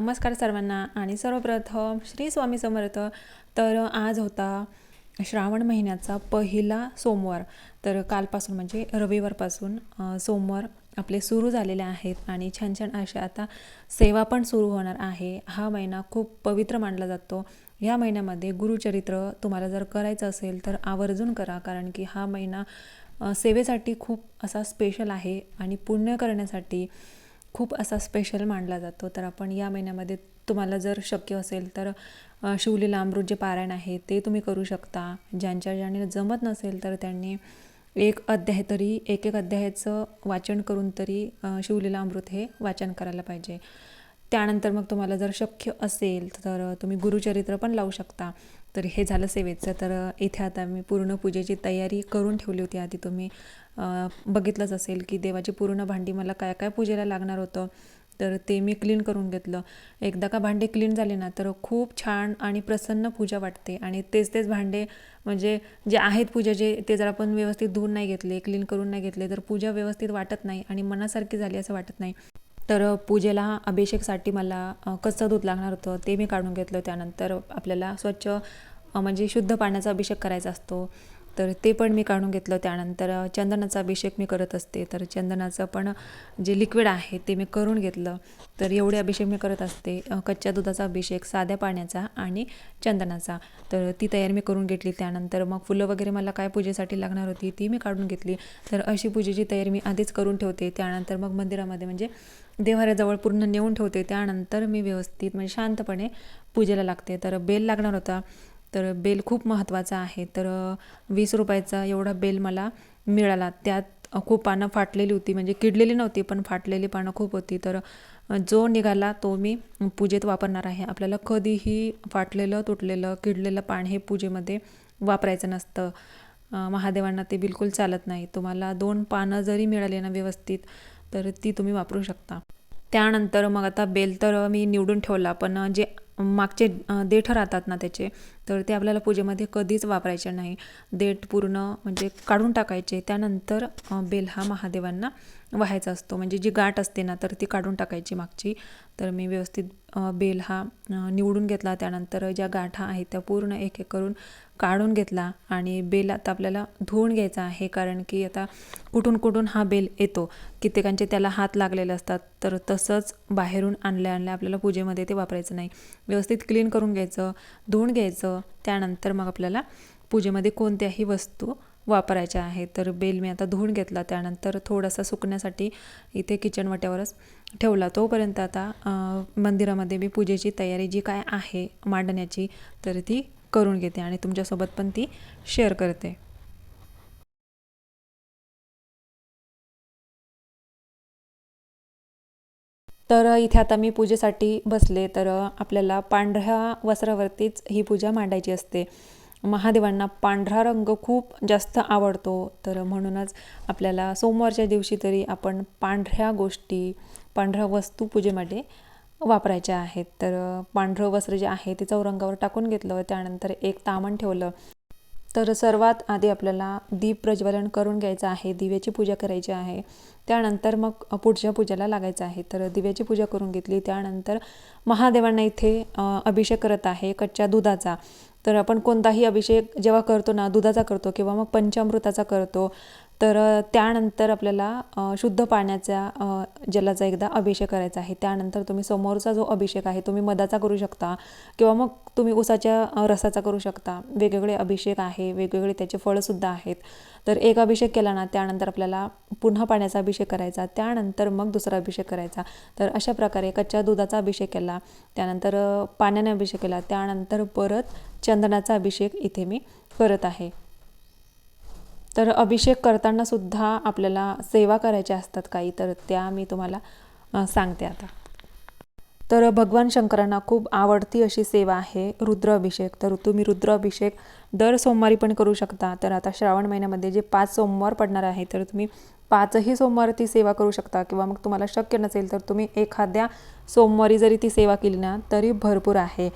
नमस्कार सर्वांना आणि सर्वप्रथम श्री स्वामी समर्थ. तर आज होता श्रावण महिन्याचा पहिला सोमवार. तर कालपासून म्हणजे रविवारपासून सोमवार आपले सुरू झालेले आहेत आणि छान छान अशा आता सेवा पण सुरू होणार आहे. हा महिना खूप पवित्र मानला जातो. या महिन्यामध्ये गुरुचरित्र तुम्हाला जर करायचं असेल तर आवर्जून करा कारण की हा महिना सेवेसाठी खूप असा स्पेशल आहे आणि पुण्य करण्यासाठी खूप असा स्पेशल मानला जातो. तर आपण या महिन्यामध्ये तुम्हाला जर शक्य असेल तर शिवलीला अमृत जे पारायण आहे ते तुम्ही करू शकता. ज्यांच्या ज्याने जमत नसेल तर त्यांनी एक अध्याय तरी एक एक अध्यायाचं वाचन करून तरी शिवलीला अमृत हे वाचन करायला पाहिजे. त्यानंतर मग तुम्हाला जर शक्य असेल तर तुम्ही गुरुचरित्र पण लावू शकता. तर हे झालं सेवेचं. तर इथे आता मी पूर्ण पूजेची तयारी करून ठेवली होती. आधी तुम्ही बघितलंच असेल की देवाची पूर्ण भांडी मला काय काय पूजेला लागणार होतं. तर ते मी क्लीन करून घेतलं. एकदा का भांडे क्लीन झाले ना तर खूप छान आणि प्रसन्न पूजा वाटते. आणि तेच तेच भांडे म्हणजे जे आहेत पूजा जे ते जर आपण व्यवस्थित धुवून नाही घेतले क्लीन करून नाही घेतले तर पूजा व्यवस्थित वाटत नाही आणि मनासारखी झाली असं वाटत नाही. तर पूजेला अभिषेकसाठी मला कच्चं दूध लागणार होतं ते मी काढून घेतलं. त्यानंतर आपल्याला स्वच्छ म्हणजे शुद्ध पाण्याचा अभिषेक करायचा असतो. तर ते पण मी काढून घेतलं. त्यानंतर चंदनाचा अभिषेक मी करत असते. तर चंदनाचं पण जे लिक्विड आहे ते मी करून घेतलं. तर एवढे अभिषेक मी करत असते. कच्च्या दुधाचा अभिषेक साध्या पाण्याचा आणि चंदनाचा. तर ती तयारी मी करून घेतली. त्यानंतर मग फुलं वगैरे मला काय पूजेसाठी लागणार होती ती मी काढून घेतली. तर अशी पूजेची तयारी मी आधीच करून ठेवते. त्यानंतर मग मंदिरामध्ये म्हणजे देव्हाऱ्याजवळ पूर्ण नेऊन ठेवते. त्यानंतर मी व्यवस्थित म्हणजे शांतपणे पूजेला लागते. तर बेल लागणार होता. तर बेल खूप महत्त्वाचा आहे. तर वीस रुपयाचा एवढा बेल मला मिळाला. त्यात खूप पानं फाटलेली होती. म्हणजे किडलेली नव्हती पण फाटलेली पानं खूप होती. तर जो निघाला तो मी पूजेत वापरणार आहे. आपल्याला कधीही फाटलेलं तुटलेलं किडलेलं पान हे पूजेमध्ये वापरायचं नसतं. महादेवांना ते बिलकुल चालत नाही. तुम्हाला दोन पानं जरी मिळाली ना व्यवस्थित तर ती तुम्ही वापरू शकता. त्यानंतर मग आता बेल तर मी निवडून ठेवला पण जे मागचे देठ राहतात ना त्याचे तर ते आपल्याला पूजेमध्ये कधीच वापरायचे नाही. देठ पूर्ण म्हणजे काढून टाकायचे त्यानंतर बेल हा महादेवांना व्हायचा असतो. म्हणजे जी गाठ असते ना तर ती काढून टाकायची मागची. तर मी व्यवस्थित बेल हा निवडून घेतला. त्यानंतर ज्या गाठा आहेत त्या पूर्ण एक एक करून काढून घेतला आणि बेल आता आपल्याला धुवून घ्यायचा आहे कारण की आता कुठून कुठून हा बेल येतो. कित्येकांचे त्याला हात लागलेले असतात तर तसंच बाहेरून आणल्या आणल्या आपल्याला पूजेमध्ये ते वापरायचं नाही. व्यवस्थित क्लीन करून घ्यायचं धुवून घ्यायचं त्यानंतर मग आपल्याला पूजेमध्ये कोणत्याही वस्तू वापरायच्या आहेत. तर बेल मी आता धुवून घेतला त्यानंतर थोडासा सुकण्यासाठी इथे किचन वाट्यावरच ठेवला. तोपर्यंत आता मंदिरामध्ये मी पूजेची तयारी जी काय आहे मांडण्याची तर ती करून घेते आणि तुमच्यासोबत पण ती शेअर करते. तर इथे आता मी पूजेसाठी बसले तर आपल्याला पांढऱ्या वस्त्रावरतीच ही पूजा मांडायची असते. महादेवांना पांढरा रंग खूप जास्त आवडतो तर म्हणूनच आपल्याला सोमवारच्या दिवशी तरी आपण पांढऱ्या गोष्टी पांढऱ्या वस्तू पूजेमध्ये वापरायच्या आहेत. तर पांढरं वस्त्र जे आहे ते चौरंगावर टाकून घेतलं त्यानंतर एक तामण ठेवलं. तर सर्वात आधी आपल्याला दीप प्रज्वलन करून घ्यायचं आहे दिव्याची पूजा करायची आहे. त्यानंतर मग पुढच्या पूजेला लागायचं आहे. तर दिव्याची पूजा करून घेतली. त्यानंतर महादेवांना इथे अभिषेक करत आहे कच्च्या दुधाचा. तर आपण कोणताही अभिषेक जेव्हा करतो ना दुधाचा करतो किंवा मग पंचामृताचा करतो तर त्यानंतर आपल्याला शुद्ध पाण्याचा जलाचा एकदा अभिषेक करायचा आहे. त्यानंतर तुम्ही समोरचा जो अभिषेक आहे तुम्ही मधाचा करू शकता किंवा मग तुम्ही उसाच्या रसाचा करू शकता. वेगवेगळे अभिषेक आहे वेगवेगळे त्याचे फळंसुद्धा आहेत. तर एक अभिषेक केला ना त्यानंतर आपल्याला पुन्हा पाण्याचा अभिषेक करायचा. त्यानंतर मग दुसरा अभिषेक करायचा. तर अशा प्रकारे कच्च्या दुधाचा अभिषेक केला. त्यानंतर पाण्याने अभिषेक केला. त्यानंतर परत चंदनाचा अभिषेक इथे मी करत आहे. तर अभिषेक करताना सुद्धा आपल्याला सेवा करायच्या असतात काही तर त्या मी तुम्हाला सांगते आता. तर भगवान शंकरांना खूप आवडती अशी सेवा आहे रुद्र अभिषेक. तर तुम्ही रुद्र अभिषेक दर सोमवारी पण करू शकता. तर आता श्रावण महिन्यामध्ये जे पाच सोमवार पडणार आहे तर तुम्ही पाचही सोमवार ती सेवा करू शकता. किंवा मग तुम्हाला शक्य नसेल तर तुम्ही एखाद्या सोमवारी जरी ती सेवा केली ना तरी भरपूर आहे.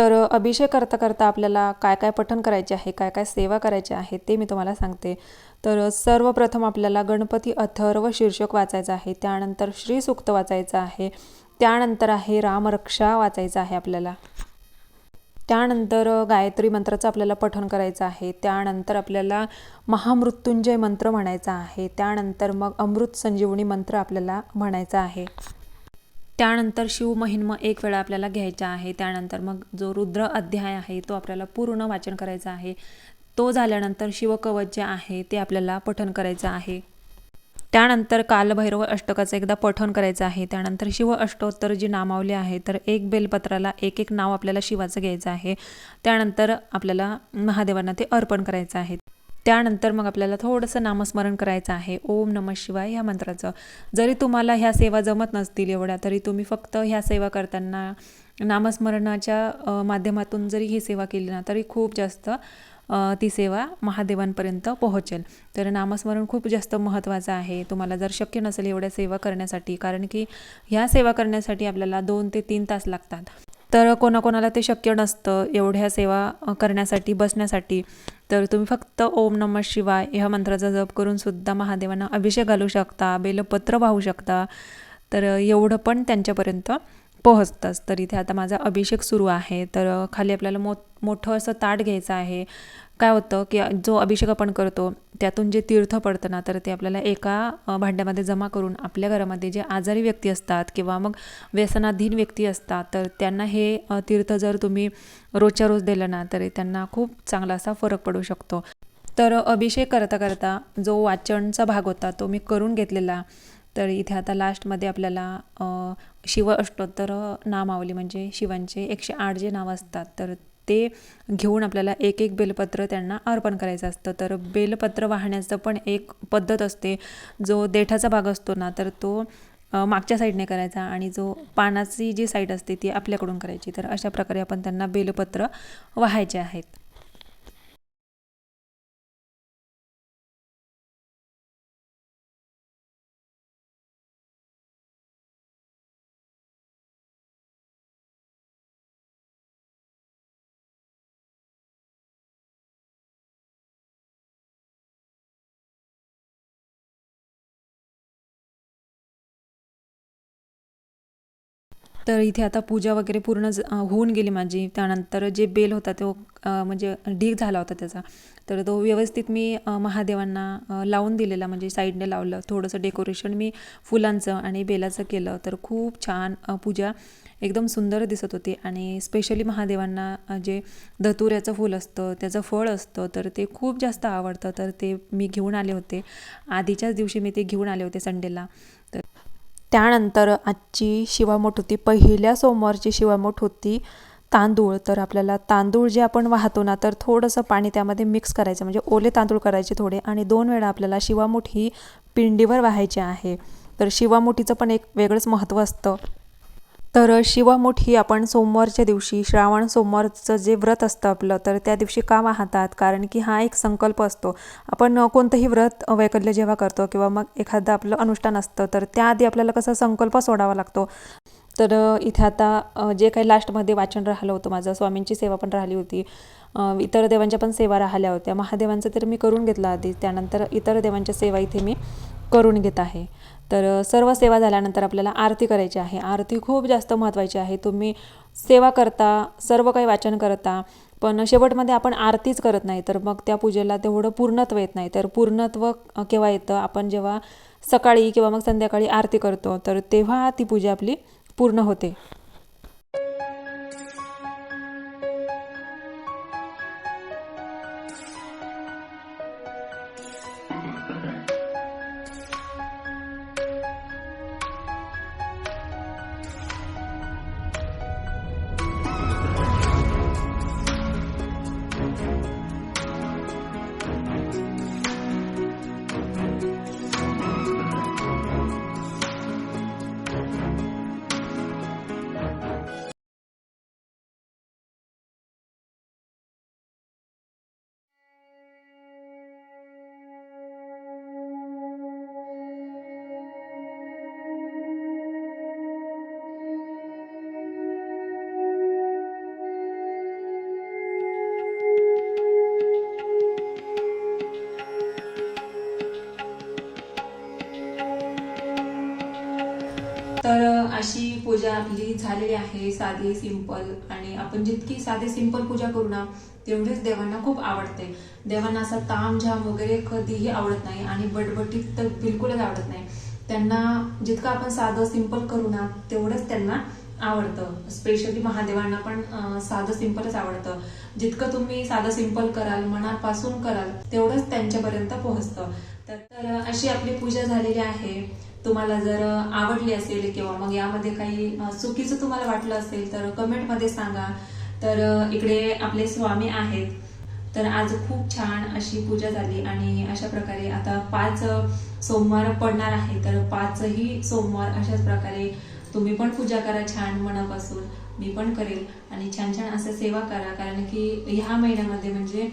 तर अभिषेक करता करता आपल्याला काय काय पठण करायचे आहे काय काय सेवा करायची आहे ते मी तुम्हाला सांगते. तर सर्वप्रथम आपल्याला गणपती अथर्व शीर्षक वाचायचं आहे त्यानंतर श्रीसूक्त वाचायचं आहे त्यानंतर आहे रामरक्षा वाचायचं आहे आपल्याला. त्यानंतर गायत्री मंत्राचं आपल्याला पठण करायचं आहे त्यानंतर आपल्याला महामृत्युंजय मंत्र म्हणायचा आहे त्यानंतर मग अमृत संजीवनी मंत्र आपल्याला म्हणायचा आहे. त्यानंतर शिवमहिन्म एक वेळा आपल्याला घ्यायचा आहे. त्यानंतर मग जो रुद्र अध्याय आहे तो आपल्याला पूर्ण वाचन करायचा आहे. तो झाल्यानंतर शिवकवच जे आहे ते आपल्याला पठन करायचं आहे. त्यानंतर कालभैरव अष्टकाचं एकदा पठण करायचं आहे. त्यानंतर शिव अष्टोत्तर जी नामावली आहे तर एक बेलपत्राला एक एक नाव आपल्याला शिवाचं घ्यायचं आहे. त्यानंतर आपल्याला महादेवांना ते अर्पण करायचं आहे. त्यानंतर मग आपल्याला थोडंसं नामस्मरण करायचं आहे. ओम नम शिवाय ह्या मंत्राचं. जरी तुम्हाला ह्या सेवा जमत नसतील एवढ्या तरी तुम्ही फक्त ह्या सेवा करताना नामस्मरणाच्या माध्यमातून जरी ही सेवा केली ना तरी खूप जास्त ती सेवा महादेवांपर्यंत पोहोचेल. तर नामस्मरण खूप जास्त महत्त्वाचं आहे. तुम्हाला जर शक्य नसेल एवढ्या सेवा करण्यासाठी कारण की ह्या सेवा करण्यासाठी आपल्याला दोन ते तीन तास लागतात. तर कोणाकोणाला ते शक्य नसतं एवढ्या सेवा करण्यासाठी बसण्यासाठी तर तुम्ही फक्त ओम नम शिवाय ह्या मंत्राचा जप करून सुद्धा महादेवांना अभिषेक घालू शकता बेलपत्र वाहू शकता. तर एवढं पण त्यांच्यापर्यंत पोहोचतंच. तर इथे आता माझा अभिषेक सुरू आहे. तर खाली आपल्याला मो मोठं असं ताट घ्यायचं आहे. काय होतं की जो अभिषेक आपण करतो त्यातून जे तीर्थ पडतं ना तर ते आपल्याला एका भांड्यामध्ये जमा करून आपल्या घरामध्ये जे आजारी व्यक्ती असतात किंवा मग व्यसनाधीन व्यक्ती असतात तर त्यांना हे तीर्थ जर तुम्ही रोजच्या रोज दिलं ना तरी त्यांना खूप चांगला असा फरक पडू शकतो. तर अभिषेक करता करता जो वाचनचा भाग होता तो मी करून घेतलेला. तर इथे आता लास्टमध्ये आपल्याला शिव अष्टोत्तर नामावली म्हणजे शिवांचे एकशे आठ जे नाव असतात तर ते घेऊन आपल्याला एक एक बेलपत्र त्यांना अर्पण करायचं असतं. तर बेलपत्र वाहण्याचं पण एक पद्धत असते. जो देठाचा भाग असतो ना तर तो मागच्या साईडने करायचा आणि जो पानाची जी साईड असते ती आपल्याकडून करायची. तर अशा प्रकारे आपण त्यांना बेलपत्र वाहायचे आहेत. तर इथे आता पूजा वगैरे पूर्ण होऊन गेली माझी. त्यानंतर जे बेल होता तो म्हणजे ढीक झाला होता त्याचा. तर तो व्यवस्थित मी महादेवांना लावून दिलेला म्हणजे साईडने लावलं. थोडंसं डेकोरेशन मी फुलांचं आणि बेलाचं केलं. तर खूप छान पूजा एकदम सुंदर दिसत होती. आणि स्पेशली महादेवांना जे धतुऱ्याचं फूल असतं त्याचं फळ असतं तर ते खूप जास्त आवडतं. तर ते मी घेऊन आले होते. आधीच्याच दिवशी मी ते घेऊन आले होते संडेला. तर त्यानंतर आजची शिवामोठ होती. पहिल्या सोमवारची शिवामोठ होती तांदूळ. तर आपल्याला तांदूळ जे आपण वाहतो ना तर थोडंसं पाणी त्यामध्ये मिक्स करायचं. म्हणजे ओले तांदूळ करायचे थोडे आणि दोन वेळा आपल्याला शिवामोठ ही पिंडीवर वाहायची आहे. तर शिवामोठीचं पण एक वेगळंच महत्त्व असतं. तर शिवामुठ ही आपण सोमवारच्या दिवशी श्रावण सोमवारचं जे व्रत असतं आपलं तर त्या दिवशी का वाहतात? कारण की हा एक संकल्प असतो. आपण कोणतंही व्रत वैकल्य जेव्हा करतो किंवा मग एखादं आपलं अनुष्ठान असतं तर त्याआधी आपल्याला कसा संकल्प सोडावा लागतो? तर इथे आता जे काही लास्टमध्ये वाचन राहिलं होतं माझं स्वामींची सेवा पण राहिली होती. इतर देवांच्या पण सेवा राहिल्या होत्या. महादेवांचं तर मी करून घेतलं आधी त्यानंतर इतर देवांच्या सेवा इथे मी करून घेत आहे. तर सर्व सेवा झाल्यानंतर आपल्याला आरती करायची आहे. आरती खूप जास्त महत्त्वाची आहे. तुम्ही सेवा करता सर्व काही वाचन करता पण शेवटमध्ये आपण आरतीच करत नाही. तर मग त्या पूजेला तेवढं पूर्णत्व येत नाही. तर पूर्णत्व केव्हा येतं? आपण जेव्हा सकाळी किंवा मग संध्याकाळी आरती करतो तर तेव्हा ती पूजा आपली पूर्ण होते. आपली झालेली आहे साधी सिंपल आणि आपण जितकी साधी सिंपल पूजा करू ना तेवढीच देवांना खूप आवडते. देवांना असा तामझाम वगैरे कधीही आवडत नाही आणि बटबटीत तर बिलकुलच आवडत नाही. त्यांना जितकं आपण साधं सिंपल करू ना तेवढंच त्यांना आवडतं. स्पेशली महादेवांना पण साधं सिंपलच आवडतं. जितकं तुम्ही साधं सिंपल कराल मनापासून कराल तेवढंच त्यांच्यापर्यंत पोहोचतं. तर अशी आपली पूजा झालेली आहे. तुम्हाला जर आवडली असेल किंवा मग यामध्ये काही चुकीचं तुम्हाला वाटलं असेल तर कमेंटमध्ये सांगा. तर इकडे आपले स्वामी आहेत. तर आज खूप छान अशी पूजा झाली आणि अशा प्रकारे आता पाच सोमवार पडणार आहे. तर पाचही सोमवार अशाच प्रकारे तुम्ही पण पूजा करा छान मनापासून. मी पण करेल. आणि छान छान असं सेवा करा. कारण की ह्या महिन्यामध्ये म्हणजे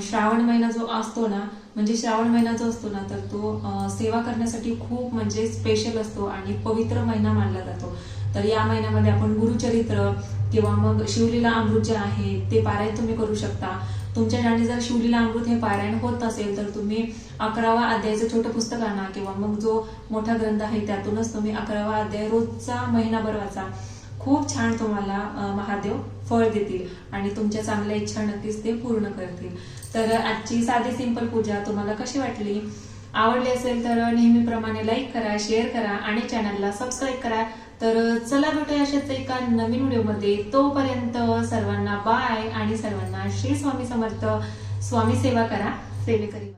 श्रावण महिना जो असतो ना म्हणजे श्रावण महिना जो असतो ना तर तो सेवा करण्यासाठी खूप म्हणजे स्पेशल असतो आणि पवित्र महिना मानला जातो. तर या महिन्यामध्ये आपण गुरुचरित्र किंवा मग शिवलीला अमृत जे आहे ते पारायण तुम्ही करू शकता. तुमच्या ठिकाणी जर शिवलीला अमृत हे पारायण होत असेल तर तुम्ही अकरावा अध्यायाचं छोटं पुस्तक आणा किंवा मग जो मोठा ग्रंथ आहे त्यातूनच तुम्ही अकरावा अध्याय रोजचा महिनाभर वाचा. खूप छान तुम्हाला महादेव फळ देतील आणि तुमच्या चांगल्या इच्छा नक्कीच ते पूर्ण करतील. तर आजची साधी सिंपल पूजा तुम्हाला कशी वाटली? आवडली असेल तर नेहमीप्रमाणे लाईक करा शेअर करा आणि चॅनलला सबस्क्राईब करा. तर चला भेटूया अशाच एका नवीन व्हिडिओमध्ये. तोपर्यंत सर्वांना बाय आणि सर्वांना श्री स्वामी समर्थ. स्वामी सेवा करा. सेवेकरी करी